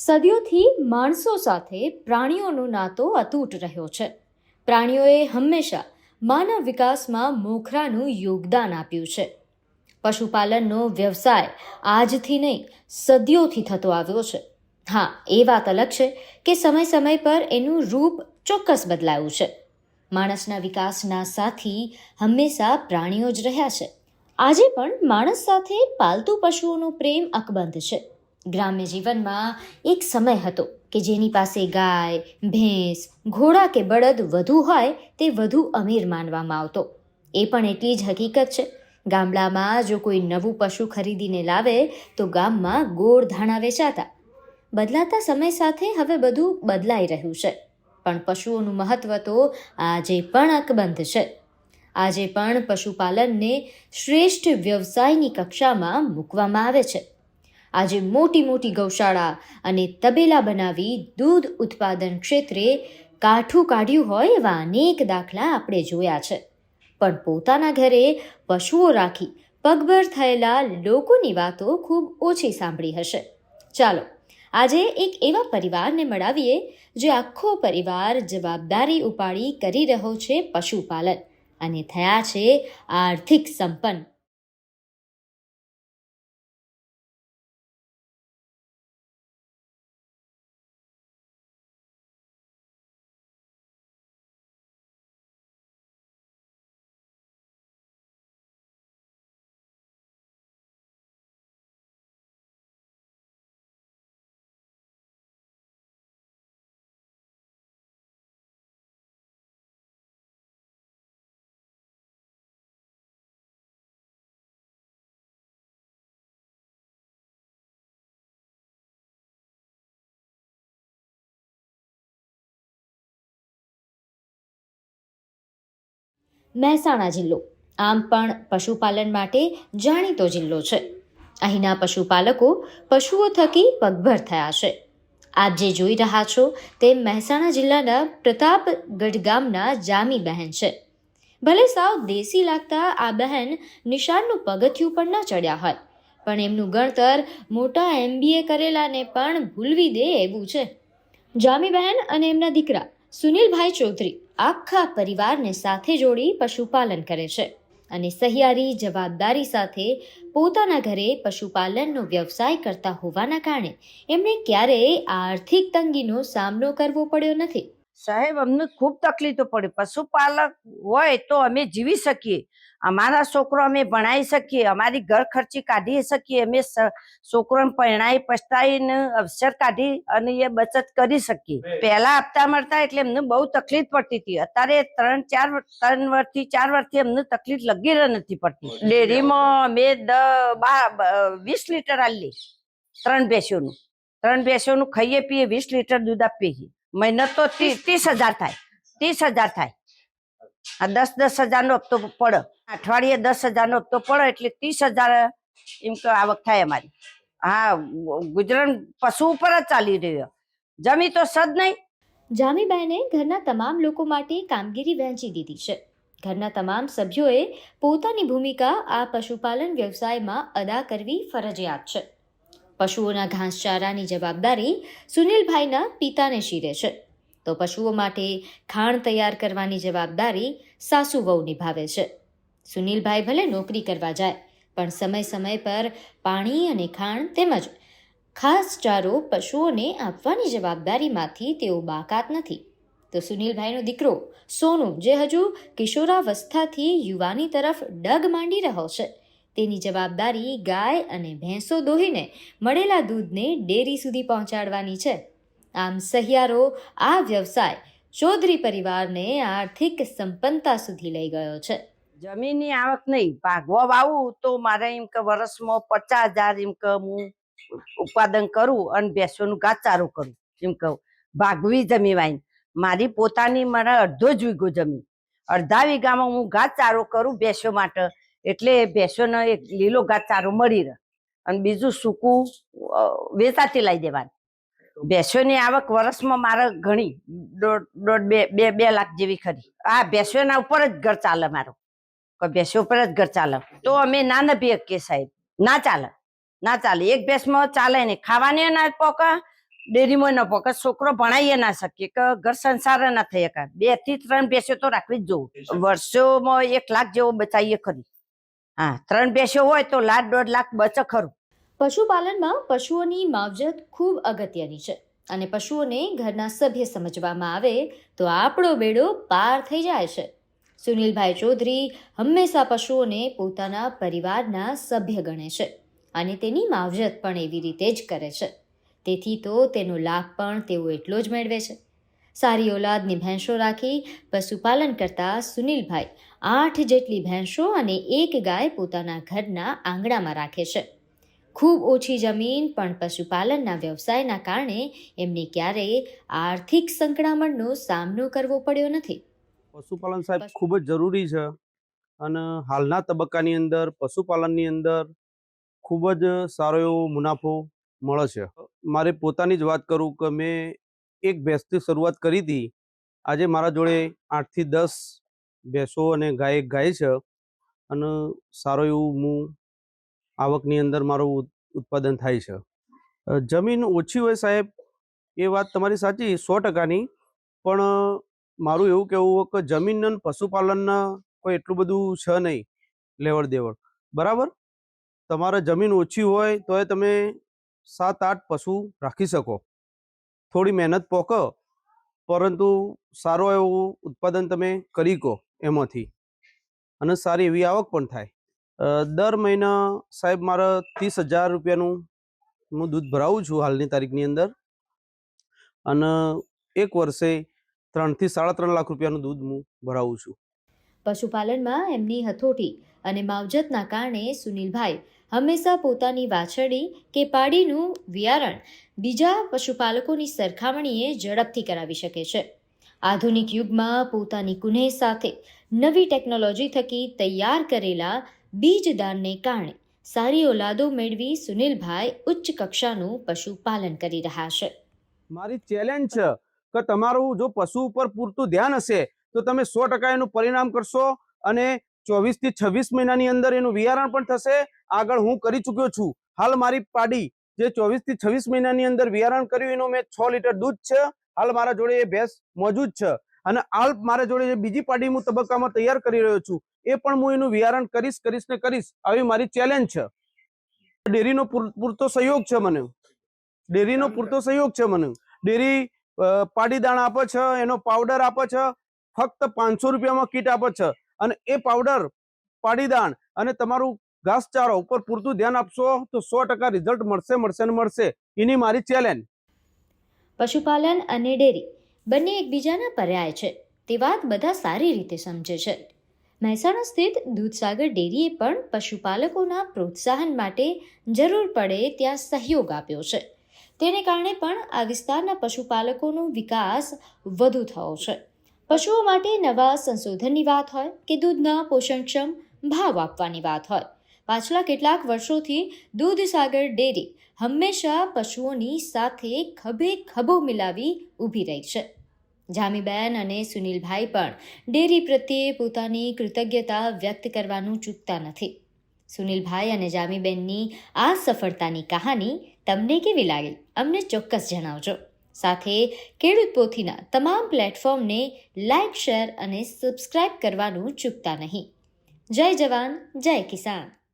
સદીઓથી માણસો સાથે પ્રાણીઓનો નાતો અતૂટ રહ્યો છે. પ્રાણીઓએ હંમેશા માનવ વિકાસમાં મોખરાનું યોગદાન આપ્યું છે. પશુપાલનનો વ્યવસાય આજથી નહીં, સદીઓથી થતો આવ્યો છે. હા, એ વાત અલગ છે કે સમય સમય પર એનું રૂપ ચોક્કસ બદલાયું છે. માણસના વિકાસના સાથી હંમેશા પ્રાણીઓ જ રહ્યા છે. આજે પણ માણસ સાથે પાલતુ પશુઓનો પ્રેમ અકબંધ છે. ગ્રામ્ય જીવનમાં એક સમય હતો કે જેની પાસે ગાય, ભેંસ, ઘોડા કે બળદ વધુ હોય તે વધુ અમીર માનવામાં આવતો. એ પણ એટલી જ હકીકત છે. ગામડામાં જો કોઈ નવું પશુ ખરીદીને લાવે, તો ગામમાં ગોળ ધાણા વેચાતા. બદલાતા સમય સાથે હવે બધું બદલાઈ રહ્યું છે. પણ પશુઓનું મહત્ત્વ તો આજે પણ અકબંધ છે. આજે પણ પશુપાલનને શ્રેષ્ઠ વ્યવસાયની કક્ષામાં મૂકવામાં આવે છે. આજે મોટી મોટી ગૌશાળા અને તબેલા બનાવી દૂધ ઉત્પાદન ક્ષેત્રે કાઠું કાઢ્યું હોય એવા અનેક દાખલા આપણે જોયા છે. પણ પોતાના ઘરે પશુઓ રાખી પગભર થયેલા લોકોની વાતો ખૂબ ઓછી સાંભળી હશે. ચાલો, આજે એક એવા પરિવારને મળાવીએ જે આખો પરિવાર જવાબદારી ઉપાડી કરી રહ્યો છે પશુપાલન અને થયા છે આર્થિક સંપન્ન. મહેસાણા જિલ્લો. આમ પણ પશુપાલન માટે જાણીતો જિલ્લો છે. અહીંના પશુપાલકો પશુઓ થકી પગભર થયા છે. આપ જે જોઈ રહ્યા છો તે મહેસાણા જિલ્લાના પ્રતાપગઢ ગામના જામી બહેન છે. ભલે સાવ દેશી લાગતા આ બહેન નિશાનનું પગથિયું પણ ન ચડ્યા હોય, પણ એમનું ગણતર મોટા એમબીએ કરેલાને પણ ભૂલવી દે એવું છે. જામી બહેન અને એમના દીકરા સુનિલભાઈ ચૌધરી આખા પરિવારને સાથે જોડી પશુપાલન કરે છે અને સહિયારી, જવાબદારી સાથે પોતાના ઘરે પશુપાલનનો વ્યવસાય કરતા હોવાના કારણે એમણે ક્યારેય આર્થિક તંગીનો સામનો કરવો પડ્યો નથી. સાહેબ અમને ખૂબ તકલીફો પડી. પશુપાલક હોય તો અમે જીવી શકીએ. અમારા છોકરો અમે ભણાવી શકીએ. અમારી ઘર ખર્ચી કાઢી શકીએ. અમે છોકરોને પરણાઈ પછતાઈને અવસર કાઢી અને એ બચત કરી શકીએ. પહેલા હપ્તા મળતા એટલે અમને બહુ તકલીફ પડતી હતી. અત્યારે ત્રણ ચાર ત્રણ વર્ષથી ચાર વર્ષથી અમને તકલીફ લગી રહી નથી પડતી. ડેરીમાં અમે દ વીસ લીટર આલીએ ત્રણ ભેંસોનું ત્રણ ભેંસોનું ખાઈએ પીએ વીસ લીટર દૂધ આપીએ છીએ. મહેનત તો ત્રીસ ત્રીસ હજાર થાય. ત્રીસ હજાર થાય. આ દસ દસ હજારનો હપ્તો પડે. અઠવાડિયે દસ હજારનો હપ્તો પડે એટલે ત્રીસ હજાર એમ કે આવક થાય અમારી. હા, ગુજરાન પશુ ઉપર જ ચાલી રહ્યો. જમી તો સદ નહીં. જામીબાઈને ઘરના તમામ લોકો માટે કામગીરી વહેંચી દીધી છે. ઘરના તમામ સભ્યોએ પોતાની ભૂમિકા આ પશુપાલન વ્યવસાયમાં અદા કરવી ફરજિયાત છે. પશુઓના ઘાસચારાની જવાબદારી સુનિલભાઈના પિતાને શીરે છે. તો પશુઓ માટે ખાણ તૈયાર કરવાની જવાબદારી સાસુ વહુ નિભાવે છે. સુનિલભાઈ ભલે નોકરી કરવા જાય, પણ સમય સમય પર પાણી અને ખાણ તેમજ ખાસ ચારો પશુઓને આપવાની જવાબદારીમાંથી તેઓ બાકાત નથી. તો સુનિલભાઈનો દીકરો સોનુ, જે હજુ કિશોરાવસ્થાથી યુવાની તરફ ડગ માંડી રહ્યો છે. તેની જવાબદારી ગાય અને ભેંસો દોહીને મળેલા દૂધને ડેરી સુધી પહોંચાડવાની છે. આમ સહિયારો આ વ્યવસાય ચૌધરી પરિવારને આર્થિક સંપન્નતા સુધી લઈ ગયો છે. જમીનની આવક નહીં, ભાગવા વાવું તો મારે એમ કે વર્ષમાં પચાસ હજાર એમ કે હું ઉત્પાદન કરું અને ભેંસોનું ઘાસચારો કરું, એમ કહું. ભાગવી જમી વાઈને. મારી પોતાની મારા અડધો જ વીઘો જમીન. અડધા વીઘામાં હું ઘાસચારો કરું ભેંસો માટે. એટલે ભેંસોનો એક લીલો ઘાસચારો મળી રહે. અને બીજું સૂકું વેચાતી લાવી દેવાનું. ભેંસોની આવક વર્ષમાં મારે ઘણી દોઢ દોઢ બે બે બે લાખ જેવી ખરી. આ ભેંસોના ઉપર જ ઘર ચાલે મારું. કે ભેંસો ઉપર જ ઘર ચાલે. તો અમે ના નભી કે સાહેબ. ના ચાલે. ના ચાલે. એક ભેંસમાં ચાલે નહીં. ખાવાની ના પોકા ડેરીમાં ન પોકે. છોકરો ભણાઈએ ના શકીએ કે ઘર સંસાર ના થઈ શકે બેથી ત્રણ ભેંસો તો રાખવી જ જોવું. વર્ષોમાં એક લાખ જેવો બચાવીએ ખરી. હા, ત્રણ ભેંસો હોય તો લાખ, દોઢ લાખ બચે ખરું. પશુપાલનમાં પશુઓની માવજત ખૂબ અગત્યની છે અને પશુઓને ઘરના સભ્ય સમજવામાં આવે તો આપણો બેડો પાર થઈ જાય છે. સુનિલભાઈ ચૌધરી હંમેશા પશુઓને પોતાના પરિવારના સભ્ય ગણે છે અને તેની માવજત પણ એવી રીતે જ કરે છે. તેથી તો તેનો લાભ પણ તેઓ એટલો જ મેળવે છે. સારી ઓલાદની ભેંસો રાખી પશુપાલન કરતા સુનિલભાઈ આઠ જેટલી ભેંસો અને એક ગાય પોતાના ઘરના આંગણામાં રાખે છે. ખૂબ ઓછી જમીન પણ પશુપાલનના વ્યવસાયના કારણે એમને ક્યારેય આર્થિક સંકળામણનો સામનો કરવો પડ્યો નથી. પશુપાલન સાહેબ ખૂબ જ જરૂરી છે અને હાલના તબક્કાની અંદર પશુપાલનની અંદર ખૂબ જ સારો એવો મુનાફો મળે છે. મારે પોતાની જ વાત કરું કે મેં એક ભેંસથી શરૂઆત કરી હતી. આજે મારા જોડે આઠથી દસ ભેંસો અને ગાય ગાય છે અને સારો એવું હું આવકની અંદર મારું ઉત્પાદન થાય છે. જમીન ઓછી હોય સાહેબ, એ વાત તમારી સાચી સો ટકાની, પણ મારું એવું કહેવું કે જમીન અને પશુપાલનના કોઈ એટલું બધું છે નહીં, લેવડ દેવડ. બરાબર? તમારે જમીન ઓછી હોય તોય તમે સાત આઠ પશુ રાખી શકો. થોડી મહેનત પોકો, પરંતુ સારો એવું ઉત્પાદન તમે કરી કહો એમાંથી. અને સારી એવી આવક પણ થાય. દર મહિના સાહેબ મારા ત્રીસ હજાર રૂપિયાનું હું દૂધ ભરાવું છું હાલની તારીખની અંદર. અને એક વર્ષે ત્રણથી સાડા ત્રણ લાખ રૂપિયાનું દૂધ હું ભરાવું છું. પશુપાલનમાં એમની હથોટી અને માવજતના કારણે સુનિલભાઈ હંમેશા પોતાની વાછરડી કે પાડીનું વિયારણ બીજા પશુપાલકોની સરખામણીએ ઝડપથી કરાવી શકે છે. આધુનિક યુગમાં પોતાની કુનેહ સાથે નવી ટેકનોલોજી થકી તૈયાર કરેલા બીજદાનને કારણે સારી ઓલાદો મેળવી સુનિલભાઈ ઉચ્ચ કક્ષાનું પશુપાલન કરી રહ્યા છે. મારી ચેલેન્જ છે કે તમારું જો પશુ ઉપર પૂરતું ધ્યાન હશે, તો તમે સો ટકા એનું પરિણામ કરશો અને ચોવીસથી છવ્વીસ મહિનાની અંદર એનું વિયારણ પણ થશે. આગળ હું કરી ચૂક્યો છું. હાલ મારી પાડી જે ચોવીસથી છવ્વીસ મહિનાની અંદર વિયારણ કર્યું, એનું મેં છ લીટર દૂધ છે. હાલ મારા જોડે એ ભેંસ મોજૂદ છે. અને હાલ મારા જોડે જે બીજી પાડી હું તબક્કામાં તૈયાર કરી રહ્યો છું, એ પણ હું એનું વિયારણ કરીશ કરીશ ને કરીશ, આવી મારી ચેલેન્જ છે. ડેરીનો પૂર- પૂરતો સહયોગ છે મને. ડેરીનો પૂરતો સહયોગ છે મને. ડેરી પાડી દાણ આપે છે, એનો પાવડર આપે છે, ફક્ત પાંચસો રૂપિયામાં કીટ આપે છે. અને એ પાવડર પાડીદાણ અને તમારું ઘાસચારો ઉપર પૂરતું ધ્યાન આપશો તો સો ટકા રિઝલ્ટ મળશે મળશે ને મળશે. એની મારી ચેલેન્જ પશુપાલન અને ડેરી બંને એકબીજાના પર્યાય છે. તે વાત બધા સારી રીતે સમજે છે. મહેસાણા સ્થિત દૂધસાગર ડેરીએ પણ પશુપાલકોના પ્રોત્સાહન માટે જરૂર પડે ત્યાં સહયોગ આપ્યો છે. તેને કારણે પણ આ વિસ્તારના પશુપાલકોનો વિકાસ વધુ થયો છે. પશુઓ માટે નવા સંશોધનની વાત હોય કે દૂધના પોષણક્ષમ ભાવ આપવાની વાત હોય. પાછલા કેટલાક વર્ષોથી દૂધસાગર ડેરી હંમેશા પશુઓની સાથે ખભે ખભો મિલાવી ઊભી રહી છે. જામીબેન અને સુનિલભાઈ પણ ડેરી પ્રત્યે પોતાની કૃતજ્ઞતા વ્યક્ત કરવાનું ચૂકતા નથી. સુનિલભાઈ અને જામીબેનની આ સફળતાની કહાની તમને કેવી લાગી? અમને ચોક્કસ જણાવજો. સાથે ખેડૂત પોથીના તમામ પ્લેટફોર્મને લાઇક શેર અને સબસ્ક્રાઇબ કરવાનું ચૂકતા નહીં. જય જવાન, જય કિસાન.